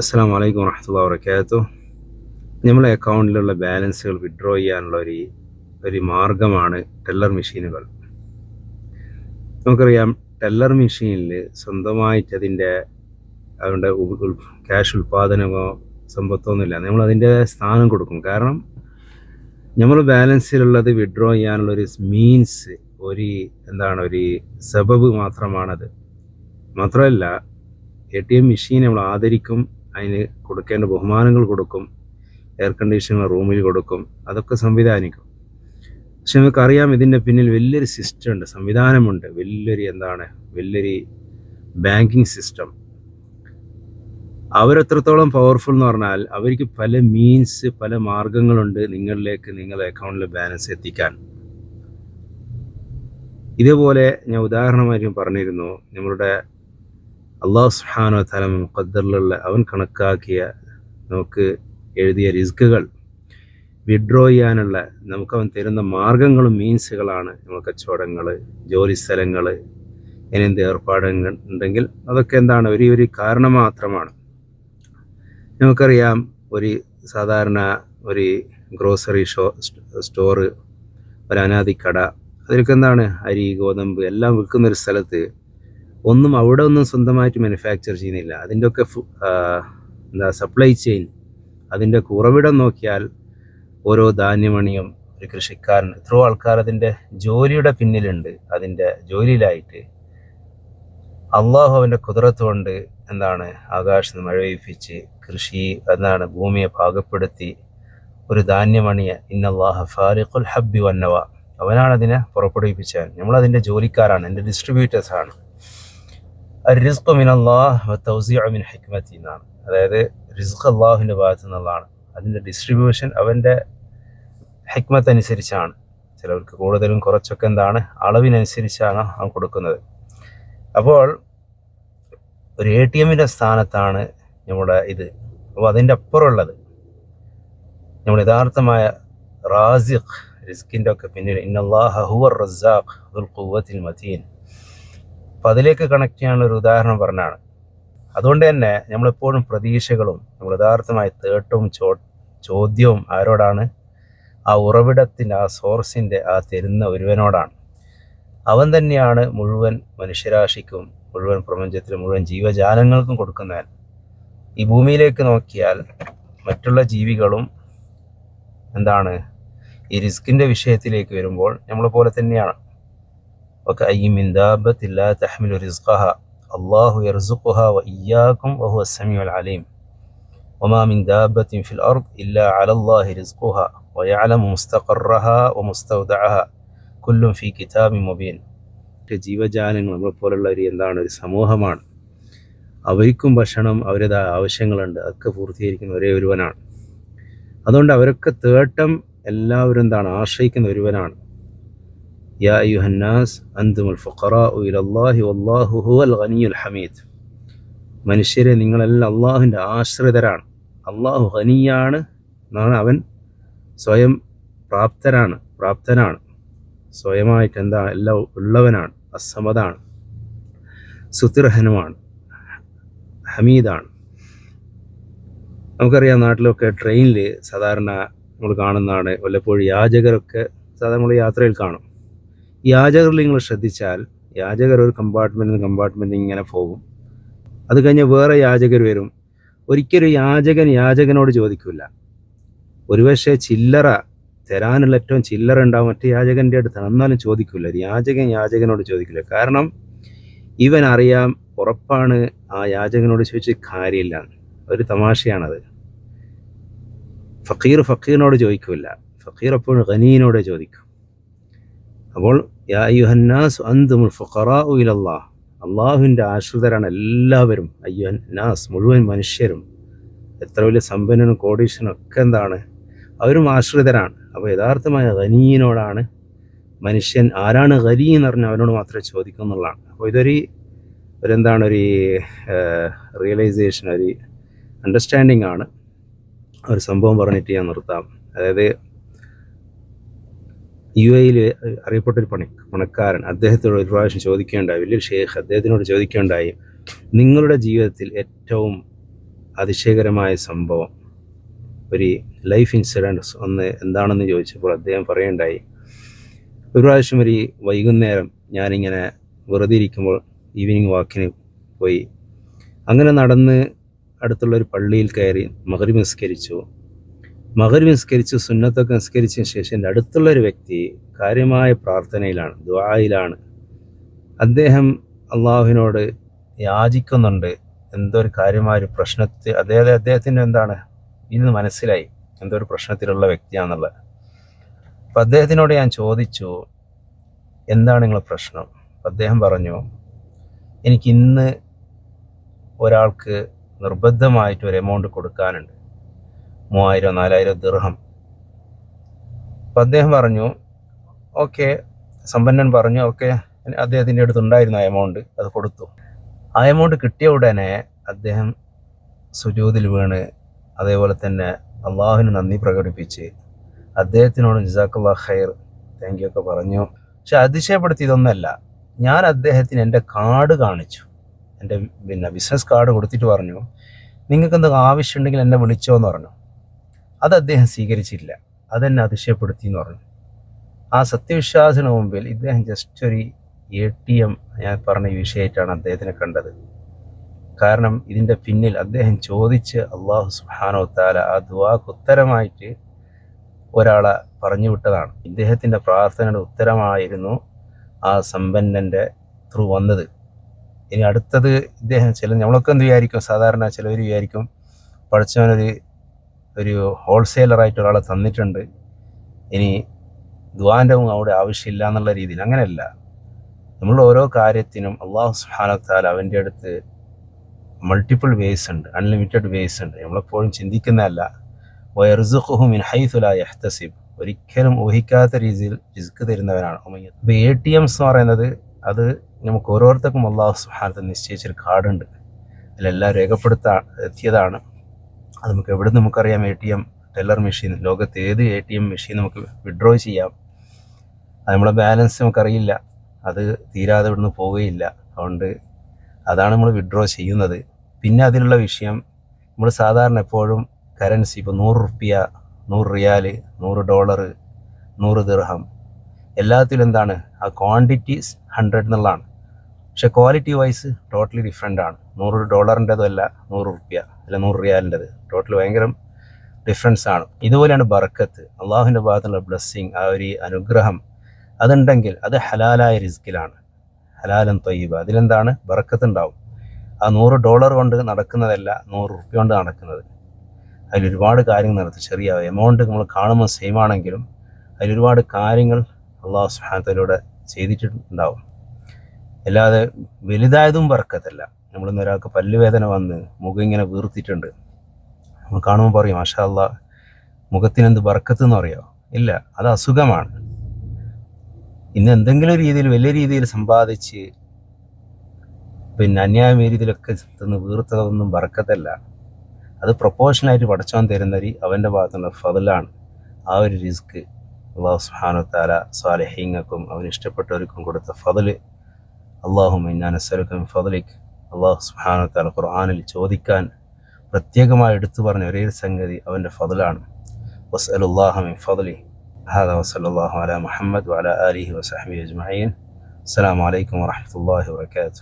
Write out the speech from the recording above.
അസ്സാം വലൈക്കും വറഹമുല്ല വർക്കാത്തു നമ്മളെ അക്കൗണ്ടിലുള്ള ബാലൻസുകൾ വിഡ്രോ ചെയ്യാനുള്ള ഒരു ഒരു മാർഗമാണ് ടെല്ലർ മെഷീനുകൾ. നമുക്കറിയാം ടെല്ലർ മെഷീനിൽ സ്വന്തമായിട്ട് അതിന്റെ അതിന്റെ ക്യാഷ് ഉൽപ്പാദനമോ സമ്പത്തൊന്നുമില്ല. നമ്മൾ അതിന്റെ സ്ഥാനം കൊടുക്കും. കാരണം നമ്മൾ ബാലൻസിലുള്ളത് വിഡ്രോ ചെയ്യാനുള്ള ഒരു മീൻസ് ഒരു എന്താണ് ഒരു സബബ് മാത്രമാണത്. മാത്രമല്ല എ ടി എം മെഷീൻ നമ്മൾ ആദരിക്കും അതിന് കൊടുക്കേണ്ട ബഹുമാനങ്ങൾ കൊടുക്കും എയർ കണ്ടീഷണർ റൂമിൽ കൊടുക്കും അതൊക്കെ സംവിധാനിക്കും. പക്ഷെ നമുക്കറിയാം ഇതിന്റെ പിന്നിൽ വലിയൊരു സിസ്റ്റം ഉണ്ട് സംവിധാനമുണ്ട്. വലിയൊരു എന്താണ് വലിയൊരു ബാങ്കിങ് സിസ്റ്റം അവരെത്രത്തോളം പവർഫുൾ എന്ന് പറഞ്ഞാൽ അവർക്ക് പല മീൻസ് പല മാർഗങ്ങളുണ്ട് നിങ്ങളിലേക്ക് നിങ്ങളുടെ അക്കൗണ്ടിൽ ബാലൻസ് എത്തിക്കാൻ. ഇതേപോലെ ഞാൻ ഉദാഹരണമായിരിക്കും പറഞ്ഞിരുന്നു നമ്മളുടെ അള്ളാഹു സുഹാനോ തല മുഖദ്ദറിലുള്ള അവൻ കണക്കാക്കിയ നമുക്ക് എഴുതിയ റിസ്കുകൾ വിഡ്രോ ചെയ്യാനുള്ള നമുക്ക് അവൻ തരുന്ന മാർഗങ്ങളും മീൻസുകളാണ് നമ്മൾ കച്ചവടങ്ങൾ ജോലി സ്ഥലങ്ങൾ ഇനെന്ത് ഏർപ്പാടുകൾ ഉണ്ടെങ്കിൽ അതൊക്കെ എന്താണ് ഒരു ഒരു കാരണം മാത്രമാണ്. നമുക്കറിയാം ഒരു സാധാരണ ഒരു ഗ്രോസറി ഷോ സ്റ്റോറ് ഒരു അനാദിക്കട അതിലൊക്കെ എന്താണ് അരി ഗോതമ്പ് എല്ലാം വിൽക്കുന്ന ഒരു സ്ഥലത്ത് ഒന്നും അവിടെ ഒന്നും സ്വന്തമായിട്ട് മാനുഫാക്ചർ ചെയ്യുന്നില്ല. അതിന്റെ ഒക്കെ എന്താ സപ്ലൈ ചെയിൻ അതിന്റെ ഉറവിടം നോക്കിയാൽ ഓരോ ധാന്യമണിയും ഒരു കൃഷിക്കാരൻ എത്രയോ ആൾക്കാർ അതിന്റെ ജോലിയുടെ പിന്നിലുണ്ട്. അതിന്റെ ജോലിയിലായിട്ട് അള്ളാഹു അവന്റെ കുതിരത്ത് കൊണ്ട് എന്താണ് ആകാശത്ത് മഴ പെയ്പ്പിച്ച് കൃഷി എന്താണ് ഭൂമിയെ പാകപ്പെടുത്തി ഒരു ധാന്യമണിയെ ഇന്നല്ലാഹ ഫാരിഖുൽ ഹബ്ബി വന്നവ. അവനാണ് അതിനെ പുറപ്പെടുവിപ്പിച്ചവൻ. നമ്മളതിന്റെ ജോലിക്കാരാണ് എന്റെ ഡിസ്ട്രിബ്യൂട്ടേഴ്സാണ് മിൻ എന്നാണ് അതായത് റിസ്ഖ് അള്ളാഹുവിന്റെ ഭാഗത്തു നിന്നുള്ളതാണ്. അതിന്റെ ഡിസ്ട്രിബ്യൂഷൻ അവന്റെ ഹിക്മത്ത് അനുസരിച്ചാണ് ചിലവർക്ക് കൂടുതലും കുറച്ചൊക്കെ എന്താണ് അളവിനനുസരിച്ചാണ് അവൻ കൊടുക്കുന്നത്. അപ്പോൾ ഒരു എ ടി എമ്മിന്റെ സ്ഥാനത്താണ് നമ്മുടെ ഇത്. അപ്പോൾ അതിന്റെ അപ്പുറമുള്ളത് നമ്മൾ യഥാർത്ഥമായ റാസിഖ് റിസ്കിന്റെ ഒക്കെ പിന്നിൽ ഇന്നല്ലാഹ ഹുവർ റസാഖ് ദുൽ ഖുവത്തിൽ മതീൻ. അപ്പം അതിലേക്ക് കണക്ട് ചെയ്യാനുള്ള ഒരു ഉദാഹരണം പറഞ്ഞാണ്. അതുകൊണ്ട് തന്നെ നമ്മളെപ്പോഴും പ്രതീക്ഷകളും നമ്മൾ യഥാർത്ഥമായ തേട്ടവും ചോ ചോദ്യവും ആരോടാണ്? ആ ഉറവിടത്തിന്റെ ആ സോഴ്സിന്റെ ആ തരുന്ന ഒരുവനോടാണ്. അവൻ തന്നെയാണ് മുഴുവൻ മനുഷ്യരാശിക്കും മുഴുവൻ പ്രപഞ്ചത്തിലെ മുഴുവൻ ജീവജാലങ്ങൾക്കും കൊടുക്കുന്നവൻ. ഈ ഭൂമിയിലേക്ക് നോക്കിയാൽ മറ്റുള്ള ജീവികളും എന്താണ്? ഈ റിസ്കിന്റെ വിഷയത്തിലേക്ക് വരുമ്പോൾ നമ്മളെ പോലെ തന്നെയാണ്. وكأي من دابة لا تحمل رزقها الله يرزقها وإياكم وهو السميع العليم وما من دابة في الأرض إلا على الله رزقها ويعلم مستقرها ومستودعها كل في كتاب مبين ജീവജാലങ്ങൾ നമ്മളെപ്പോലുള്ള ഒരു എന്താണ് ഒരു സമൂഹമാണ് അവർക്കും ഭക്ഷണം അവരുടെ ആവശ്യങ്ങളുണ്ട് അതൊക്കെ പൂർത്തീകരിക്കുന്ന ഒരേ ഒരുവനാണ് അതുകൊണ്ട് അവരൊക്കെ തേട്ടം എല്ലാവരും എന്താണ് ആശ്രയിക്കുന്ന ഒരുവനാണ് യാ أنتم അന്തുമുൽ إلى ഇലല്ലാഹി വല്ലാഹു ഹുവൽ الغني ഹമീദ് മനുഷ്യരെ നിങ്ങളെല്ലാം അള്ളാഹുവിന്റെ ആശ്രിതരാണ്. അള്ളാഹു ഖനിയാണ് എന്നാണ് അവൻ സ്വയം പ്രാപ്തരാണ് പ്രാപ്തനാണ്. സ്വയമായിട്ട് എന്താ എല്ലാം ഉള്ളവനാണ് അസമതാണ് സുത്രഹനുമാണ് ഹമീദാണ്. നമുക്കറിയാം നാട്ടിലൊക്കെ ട്രെയിനിൽ സാധാരണ നമ്മൾ കാണുന്നതാണ് വല്ലപ്പോഴും യാചകരൊക്കെ സാധാരണ നമ്മൾ യാത്രയിൽ കാണും. യാചകരിൽ നിങ്ങൾ ശ്രദ്ധിച്ചാൽ യാചകർ ഒരു കമ്പാർട്ട്മെന്റ് കമ്പാർട്ട്മെന്റിൽ ഇങ്ങനെ പോകും. അത് കഴിഞ്ഞ് വേറെ യാചകർ വരും. ഒരിക്കലും യാചകൻ യാചകനോട് ചോദിക്കില്ല ഒരുപക്ഷെ ചില്ലറ തരാനുള്ള ഏറ്റവും ചില്ലറ ഉണ്ടാവും മറ്റേ യാചകന്റെ അടുത്ത് എന്നാലും ചോദിക്കില്ല യാചകൻ യാചകനോട് ചോദിക്കില്ല കാരണം ഇവൻ അറിയാം ഉറപ്പാണ് ആ യാചകനോട് ചോദിച്ച് കാര്യമില്ല. ഒരു തമാശയാണത്. ഫക്കീർ ഫക്കീറിനോട് ചോദിക്കില്ല ഫക്കീർ എപ്പോഴും ഖനീനോട് ചോദിക്കും. അപ്പോൾ അന്തുമുൽ അള്ളാഹുവിന്റെ ആശ്രിതരാണ് എല്ലാവരും അയ്യുഹൻ നാസ് മുഴുവൻ മനുഷ്യരും. എത്ര വലിയ സമ്പന്നനും കോടീശ്വരനും ഒക്കെ എന്താണ്? അവരും ആശ്രിതരാണ്. അപ്പോൾ യഥാർത്ഥമായ ഖനീനോടാണ് മനുഷ്യൻ ആരാണ് ഖനി എന്ന് പറഞ്ഞാൽ അവനോട് മാത്രമേ ചോദിക്കൂ എന്നുള്ളതാണ്. അപ്പോൾ ഇതൊരു ഒരു എന്താണ് ഒരു റിയലൈസേഷൻ ഒരു അണ്ടർസ്റ്റാൻഡിങ് ആണ്. ഒരു സംഭവം പറഞ്ഞിട്ട് ഞാൻ നിർത്താം. അതായത് യു എയിൽ അറിയപ്പെട്ട ഒരു പണി പണക്കാരൻ അദ്ദേഹത്തോട് ഒരു പ്രാവശ്യം ചോദിക്കേണ്ടായി വലിയൊരു ഷേഖ് അദ്ദേഹത്തിനോട് ചോദിക്കേണ്ടായി നിങ്ങളുടെ ജീവിതത്തിൽ ഏറ്റവും അതിശയകരമായ സംഭവം ഒരു ലൈഫ് ഇൻഷുറൻസ് ഒന്ന് എന്താണെന്ന് ചോദിച്ചപ്പോൾ അദ്ദേഹം പറയേണ്ടായി ഒരു പ്രാവശ്യം ഒരു വൈകുന്നേരം ഞാനിങ്ങനെ വെറുതെ ഇരിക്കുമ്പോൾ ഈവനിങ് വാക്കിന് പോയി അങ്ങനെ നടന്ന് അടുത്തുള്ള ഒരു പള്ളിയിൽ കയറി മകരി നിസ്കരിച്ചു മകരി നിസ്കരിച്ച് സുന്നത്തൊക്കെ നിസ്കരിച്ചതിന് ശേഷം എന്റെ അടുത്തുള്ള ഒരു വ്യക്തി കാര്യമായ പ്രാർത്ഥനയിലാണ് ദ്വായിലാണ് അദ്ദേഹം അള്ളാഹുവിനോട് യാചിക്കുന്നുണ്ട്. എന്തോ ഒരു കാര്യമായ ഒരു പ്രശ്നത്തിൽ അതായത് അദ്ദേഹത്തിന്റെ എന്താണ്? ഇന്ന് മനസ്സിലായി. എന്തോ ഒരു പ്രശ്നത്തിലുള്ള വ്യക്തിയാണെന്നുള്ളത്. അപ്പം അദ്ദേഹത്തിനോട് ഞാൻ ചോദിച്ചു എന്താണ് നിങ്ങളെ പ്രശ്നം? അദ്ദേഹം പറഞ്ഞു എനിക്കിന്ന് ഒരാൾക്ക് നിർബന്ധമായിട്ട് ഒരു എമൗണ്ട് കൊടുക്കാനുണ്ട്. മൂവായിരം നാലായിരം ദീർഘം അപ്പം അദ്ദേഹം പറഞ്ഞു ഓക്കെ. സമ്പന്നൻ പറഞ്ഞു ഓക്കെ. അദ്ദേഹത്തിന്റെ അടുത്ത് ഉണ്ടായിരുന്ന എമൗണ്ട് അത് കൊടുത്തു. ആ എമൗണ്ട് കിട്ടിയ ഉടനെ അദ്ദേഹം സുജൂതിൽ വീണ് അതേപോലെ തന്നെ അള്ളാഹുവിന് നന്ദി പ്രകടിപ്പിച്ച് അദ്ദേഹത്തിനോട് ജസാക്കുള്ള ഖൈർ താങ്ക് യു ഒക്കെ പറഞ്ഞു. പക്ഷെ അതിശയപ്പെടുത്തിയതൊന്നല്ല ഞാൻ അദ്ദേഹത്തിന് എന്റെ കാർഡ് കാണിച്ചു. എന്റെ പിന്നെ ബിസിനസ് കാർഡ് കൊടുത്തിട്ട് പറഞ്ഞു നിങ്ങൾക്ക് എന്തെങ്കിലും ആവശ്യമുണ്ടെങ്കിൽ എന്നെ വിളിച്ചോ എന്ന് പറഞ്ഞു. അത് അദ്ദേഹം സ്വീകരിച്ചില്ല. അതെന്നെ അതിശയപ്പെടുത്തി എന്ന് പറഞ്ഞു. ആ സത്യവിശ്വാസിന് മുമ്പിൽ ഇദ്ദേഹം ജസ്റ്റ് ഒരു എ ടി എം ഞാൻ പറഞ്ഞ വിഷയമായിട്ടാണ് അദ്ദേഹത്തിനെ കണ്ടത്. കാരണം ഇതിന്റെ പിന്നിൽ അദ്ദേഹം ചോദിച്ച് അള്ളാഹു സുഹാനോ താല ആ ദുവാക്ക് ഉത്തരമായിട്ട് ഒരാളെ പറഞ്ഞു വിട്ടതാണ്. ഇദ്ദേഹത്തിന്റെ പ്രാർത്ഥനയുടെ ഉത്തരമായിരുന്നു ആ സമ്പന്നന്റെ ത്രൂ വന്നത്. ഇനി അടുത്തത് ഇദ്ദേഹം ചില നമ്മളൊക്കെ എന്ത് വിചാരിക്കും? സാധാരണ ചിലവർ വിചാരിക്കും പഠിച്ചവനൊരു ഒരു ഹോൾസെയിലറായിട്ട് ഒരാളെ തന്നിട്ടുണ്ട്. ഇനി ദ്വാന്റെ അവിടെ ആവശ്യമില്ല എന്നുള്ള രീതിയിൽ അങ്ങനെയല്ല. നമ്മൾ ഓരോ കാര്യത്തിനും അള്ളാഹു സുഹാനത്താൽ അവന്റെ അടുത്ത് മൾട്ടിപ്പിൾ വേസ് ഉണ്ട് അൺലിമിറ്റഡ് വേസ് ഉണ്ട്. നമ്മളെപ്പോഴും ചിന്തിക്കുന്നതല്ല. വയർസുഖുഹു മിൻ ഹൈസുല യഹ്തസിബ്. ഒരിക്കലും ഊഹിക്കാത്ത രീതിയിൽ റിസ്ക് തരുന്നവനാണ് ഇപ്പോൾ എ ടി എംസ് എന്ന് പറയുന്നത് അത് നമുക്ക് ഓരോരുത്തർക്കും അള്ളാഹു സുഹാനത്ത് നിശ്ചയിച്ചൊരു കാർഡുണ്ട്. അതിലെല്ലാം രേഖപ്പെടുത്താ എത്തിയതാണ്. അത് നമുക്ക് എവിടെ നമുക്കറിയാം A T M teller machine ലോകത്ത് ഏത് എ ടി എം മെഷീൻ നമുക്ക് വിഡ്രോ ചെയ്യാം. അത് നമ്മളെ ബാലൻസ് നമുക്കറിയില്ല. അത് തീരാതെ ഇവിടുന്ന് പോവുകയില്ല. അതുകൊണ്ട് അതാണ് നമ്മൾ വിഡ്രോ ചെയ്യുന്നത്. പിന്നെ അതിനുള്ള വിഷയം നമ്മൾ സാധാരണ എപ്പോഴും കറൻസി ഇപ്പോൾ നൂറ് റുപ്യ നൂറ് റിയാൽ നൂറ് ഡോളർ നൂറ് ദിർഹം എല്ലാത്തിലും എന്താണ്? ആ ക്വാണ്ടിറ്റി ഹൺഡ്രഡ് എന്നുള്ളതാണ്. പക്ഷെ ക്വാളിറ്റി വൈസ് ടോട്ടലി ഡിഫറെന്റ് ആണ്. നൂറ് ഡോളറിന്റെതും അല്ല നൂറ് റുപ്യ അല്ല നൂറ് റിയാലിന്റെത്. ടോട്ടൽ ഭയങ്കര ഡിഫറൻസ് ആണ്. ഇതുപോലെയാണ് ബർക്കത്ത്. അള്ളാഹുവിന്റെ ഭാഗത്തുള്ള ബ്ലെസ്സിങ് ആ ഒരു അനുഗ്രഹം. അതുണ്ടെങ്കിൽ അത് ഹലാലായ റിസ്കിലാണ് ഹലാലൻ തൊയ്യബ്. അതിലെന്താണ്? ബർക്കത്ത് ഉണ്ടാവും ആ നൂറ് ഡോളർ കൊണ്ട് നടക്കുന്നതല്ല നൂറ് റുപ്യ കൊണ്ട് നടക്കുന്നത്. അതിൽ ഒരുപാട് കാര്യങ്ങൾ നടത്തും. ചെറിയ എമൗണ്ട് നമ്മൾ കാണുമ്പോൾ സെയിം ആണെങ്കിലും അതിലൊരുപാട് കാര്യങ്ങൾ അള്ളാഹു സുഹാനത്തിലൂടെ ചെയ്തിട്ടുണ്ടാവും. അല്ലാതെ വലുതായതും ബർക്കത്തല്ല. നമ്മളിന്ന് ഒരാൾക്ക് പല്ലുവേദന വന്ന് മുഖം ഇങ്ങനെ വീർത്തിട്ടുണ്ട് നമ്മൾ കാണുമ്പോൾ പറയും മാഷാ മുഖത്തിനെന്ത് ബർക്കത്ത് എന്ന് അറിയോ? ഇല്ല അത് അസുഖമാണ്. ഇന്ന് എന്തെങ്കിലും രീതിയിൽ വലിയ രീതിയിൽ സമ്പാദിച്ച് പിന്നെ അന്യായ രീതിയിലൊക്കെ തിന്ന് വീർത്തതൊന്നും ബർക്കത്തല്ല. അത് പ്രൊപ്പോഷനായിട്ട് പഠിച്ചോൻ തരുന്നൊരു അവന്റെ ഭാഗത്തുള്ള ഫതിലാണ്. ആ ഒരു റിസ്ക് അള്ളാഹു സുഹാനു താല സ്വാലഹീങ്ങൾക്കും അവന് ഇഷ്ടപ്പെട്ടവർക്കും കൊടുത്ത ഫതിൽ. അള്ളാഹു മിന്നാനസ്വലക്കും ഫതിലിക്. അള്ളാഹു സുഹാനത്താല ഖുർആാനിൽ ചോദിക്കാൻ പ്രത്യേകമായി എടുത്തു പറഞ്ഞ ഒരേ സംഗതി അവൻ്റെ ഫതിലാണ്. വസ്അലുല്ലാഹമിൻ ഫതിലി هذا وصلى الله على محمد وعلى آله وصحبه أجمعين السلام عليكم ورحمة الله وبركاته